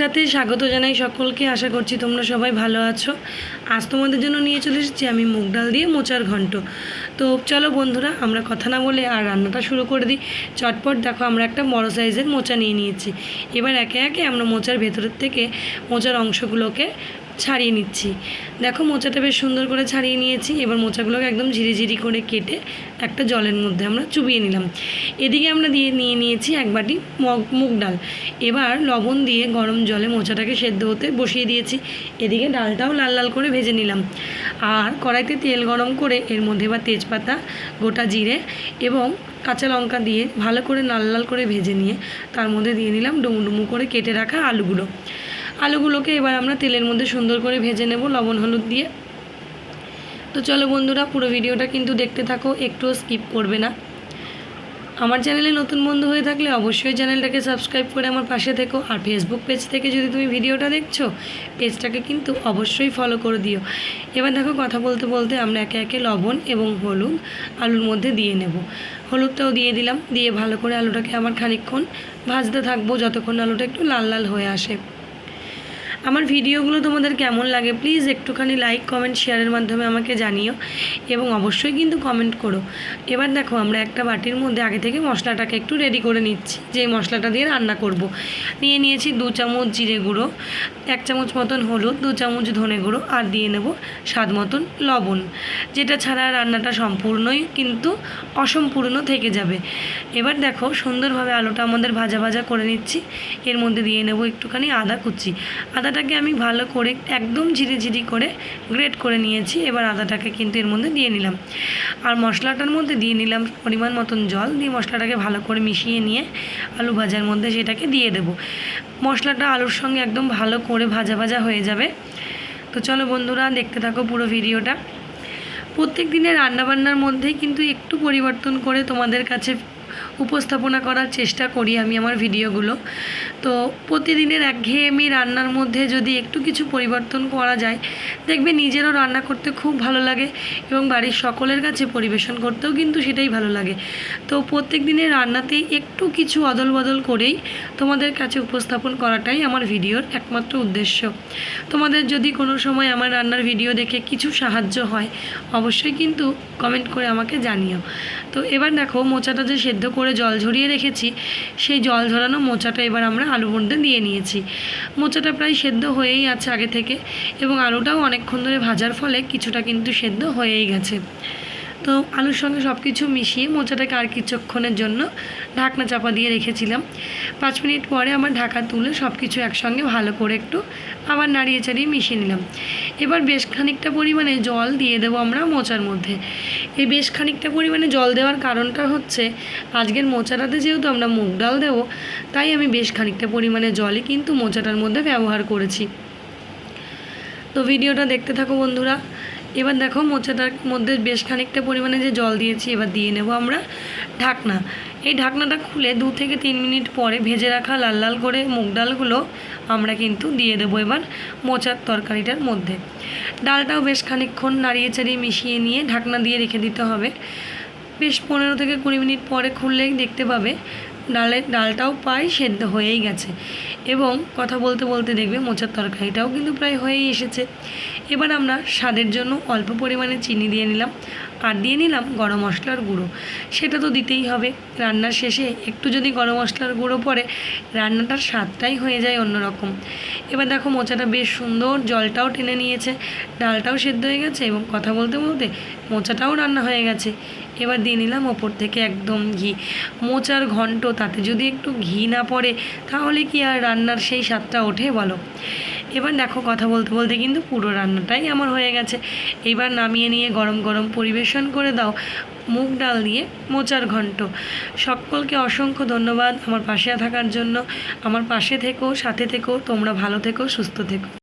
সাথে স্বাগত জানাই সকলকে। আশা করছি তোমরা সবাই ভালো আছো। আজ তোমাদের জন্য নিয়ে চলে এসেছি আমি মুগ ডাল দিয়ে মোচার ঘন্ট। তো চলো বন্ধুরা, আমরা কথা না বলে আর রান্নাটা শুরু করে দিই। চটপট দেখো, আমরা একটা বড় সাইজের মোচা নিয়ে নিয়েছি। এবার একে একে আমরা মোচার ভেতরের থেকে মোচার অংশগুলোকে ছাড়িয়ে নিচ্ছি। দেখো, মোচাটা বেশ সুন্দর করে ছাড়িয়ে নিয়েছি। এবার মোচাগুলোকে একদম ঝিরিঝিরি করে কেটে একটা জলের মধ্যে আমরা চুবিয়ে নিলাম। এদিকে আমরা দিয়ে নিয়ে নিয়েছি এক বাটি মগ ডাল। এবার লবণ দিয়ে গরম জলে মোচাটাকে সেদ্ধ হতে বসিয়ে দিয়েছি। এদিকে ডালটাও লাল লাল করে ভেজে নিলাম। আর কড়াইতে তেল গরম করে এর মধ্যে বা এবার তেজপাতা, গোটা জিরে এবং কাঁচা লঙ্কা দিয়ে ভালো করে লাল লাল করে ভেজে নিয়ে তার মধ্যে দিয়ে নিলাম ডুমু ডুমু করে কেটে রাখা আলুগুলো। আলুগুলোকে এবার আমরা তেলের মধ্যে সুন্দর করে ভেজে নেব লবণ, হলুদ দিয়ে। তো চলো বন্ধুরা, পুরো ভিডিওটা কিন্তু দেখতে থাকো, একটুও স্কিপ করবে না। আমার চ্যানেলে নতুন বন্ধু হয়ে থাকলে অবশ্যই চ্যানেলটাকে সাবস্ক্রাইব করে আমার পাশে থেকো আর ফেসবুক পেজ থেকে যদি তুমি ভিডিওটা দেখছ, পেজটাকে কিন্তু অবশ্যই ফলো করে দিও। এবার দেখো কথা বলতে বলতে আমরা একে একে লবণ এবং হলুদ আলুর মধ্যে দিয়ে নেব। হলুদটাও দিয়ে দিলাম, দিয়ে ভালো করে আলুটাকে আবার খানিকক্ষণ ভাজতে থাকব, যতক্ষণ আলুটা একটু লাল লাল হয়ে আসে। আমার ভিডিওগুলো তোমাদের কেমন লাগে প্লিজ একটুখানি লাইক কমেন্ট শেয়ারের মাধ্যমে আমাকে জানিও এবং অবশ্যই কিন্তু কমেন্ট করো। এবার দেখো, আমরা একটা বাটির মধ্যে আগে থেকে মশলাটাকে একটু রেডি করে নিচ্ছি। যে মশলাটা দিয়ে রান্না করব। নিয়ে নিয়েছি দু চামচ জিরে গুঁড়ো, এক চামচ মতন হলুদ, দু চামচ ধনে গুঁড়ো আর দিয়ে নেব স্বাদ মতন লবণ। যেটা ছাড়া রান্নাটা সম্পূর্ণই কিন্তু অসম্পূর্ণ থেকে যাবে। এবার দেখো, সুন্দরভাবে আলুটা আমাদের ভাজা ভাজা করে নিচ্ছি। এর মধ্যে দিয়ে নেব একটুখানি আদা কুচি। আদাটাকে আমি ভালো করে একদম ঝিরি ঝিরি করে গ্রেট করে নিয়েছি। এবার আদাটাকে কিন্তু এর মধ্যে দিয়ে নিলাম। আর মশলাটার মধ্যে দিয়ে নিলাম পরিমাণ মতন জল। দিয়ে মশলাটাকে ভালো করে মিশিয়ে নিয়ে আলু ভাজার মধ্যে সেটাকে দিয়ে দেব। মশলাটা আলুর সঙ্গে একদম ভালো করে ভাজা ভাজা হয়ে যাবে। তো চলো বন্ধুরা, দেখতে থাকো পুরো ভিডিওটা। প্রত্যেক দিনের রান্নাবান্নার মধ্যেই কিন্তু একটু পরিবর্তন করে তোমাদের কাছে উপস্থাপনা করার চেষ্টা করি আমি আমার ভিডিওগুলো। তো প্রতিদিনের একঘেয়েমি রান্নার মধ্যে যদি একটু কিছু পরিবর্তন করা যায়, দেখবে নিজেরও রান্না করতে খুব ভালো লাগে এবং বাড়ির সকলের কাছে পরিবেশন করতেও কিন্তু সেটাই ভালো লাগে। তো প্রত্যেক দিনের রান্নাতেই একটু কিছু অদল বদল করেই তোমাদের কাছে উপস্থাপন করাটাই আমার ভিডিওর একমাত্র উদ্দেশ্য। তোমাদের যদি কোনো সময় আমার রান্নার ভিডিও দেখে কিছু সাহায্য হয়, অবশ্যই কিন্তু কমেন্ট করে আমাকে জানিও। তো এবার দেখো মোচাটা যে সেদ্ধ করে জল ঝরিয়ে রেখেছি, সেই জল ঝরানো মোচাটা এবার আমরা আলুর মধ্যে দিয়ে নিয়েছি। মোচাটা প্রায় সেদ্ধ হয়েই আছে আগে থেকে এবং আলুটাও অনেকক্ষণ ধরে ভাজার ফলে কিছুটা কিন্তু সেদ্ধ হয়েই গেছে। তো আলুর সঙ্গে সব কিছু মিশিয়ে মোচাটাকে আর কিছুক্ষণের জন্য ঢাকনা চাপা দিয়ে রেখেছিলাম। পাঁচ মিনিট পরে আমার ঢাকা তুলে সব কিছু একসঙ্গে ভালো করে একটু আবার নাড়িয়ে চাড়িয়ে মিশিয়ে নিলাম। এবার বেশ খানিকটা পরিমাণে জল দিয়ে দেবো আমরা মোচার মধ্যে। এই বেশ খানিকটা পরিমাণে জল দেওয়ার কারণটা হচ্ছে, আজকের মোচাটাতে যেহেতু আমরা মুগ ডাল দেবো, তাই আমি বেশ খানিকটা পরিমাণে জলই কিন্তু মোচাটার মধ্যে ব্যবহার করেছি। তো ভিডিওটা দেখতে থাকো বন্ধুরা। এবার দেখো মোচাটার মধ্যে বেশ খানিকটা পরিমাণে যে জল দিয়েছি, এবার দিয়ে নেব আমরা ঢাকনা। এই ঢাকনাটা খুলে দু থেকে তিন মিনিট পরে ভেজে রাখা লাল লাল করে মুগ ডালগুলো আমরা কিন্তু দিয়ে দেবো এবার মোচার তরকারিটার মধ্যে। ডালটাও বেশ খানিকক্ষণ নাড়িয়ে চাড়িয়ে মিশিয়ে নিয়ে ঢাকনা দিয়ে রেখে দিতে হবে। বেশ পনেরো থেকে কুড়ি মিনিট পরে খুললেই দেখতে পাবে ডালের ডালটাও প্রায় সেদ্ধ হয়েই গেছে। এবং কথা বলতে বলতে দেখবে মোচার তরকারিটাও কিন্তু প্রায় হয়েই এসেছে। এবার আমরা স্বাদের জন্য অল্প পরিমাণে চিনি দিয়ে নিলাম আর দিয়ে নিলাম গরম মশলার গুঁড়ো। সেটা তো দিতেই হবে। রান্নার শেষে একটু যদি গরম মশলার গুঁড়ো পড়ে, রান্নাটার স্বাদটাই হয়ে যায় অন্যরকম। এবার দেখো মোচাটা বেশ সুন্দর জলটাও টেনে নিয়েছে। ডালটাও সেদ্ধ হয়ে গেছে এবং কথা বলতে বলতে মোচাটাও রান্না হয়ে গেছে। এবার দিয়ে নিলাম ওপর থেকে একদম ঘি। মোচার ঘন্ট তাতে যদি একটু ঘি না পড়ে, তাহলে কি আর রান্নার সেই স্বাদটা ওঠে বলো? এবার দেখো কথা বলতে বলতে কিন্তু পুরো রান্নাটাই আমার হয়ে গেছে। এবার নামিয়ে নিয়ে গরম গরম পরিবেশন করে দাও মুগ ডাল দিয়ে মোচার ঘন্ট। সকলকে অসংখ্য ধন্যবাদ আমার পাশে থাকার জন্য। আমার পাশে থেকো, সাথে থেকো, তোমরা ভালো থেকো, সুস্থ থেকো।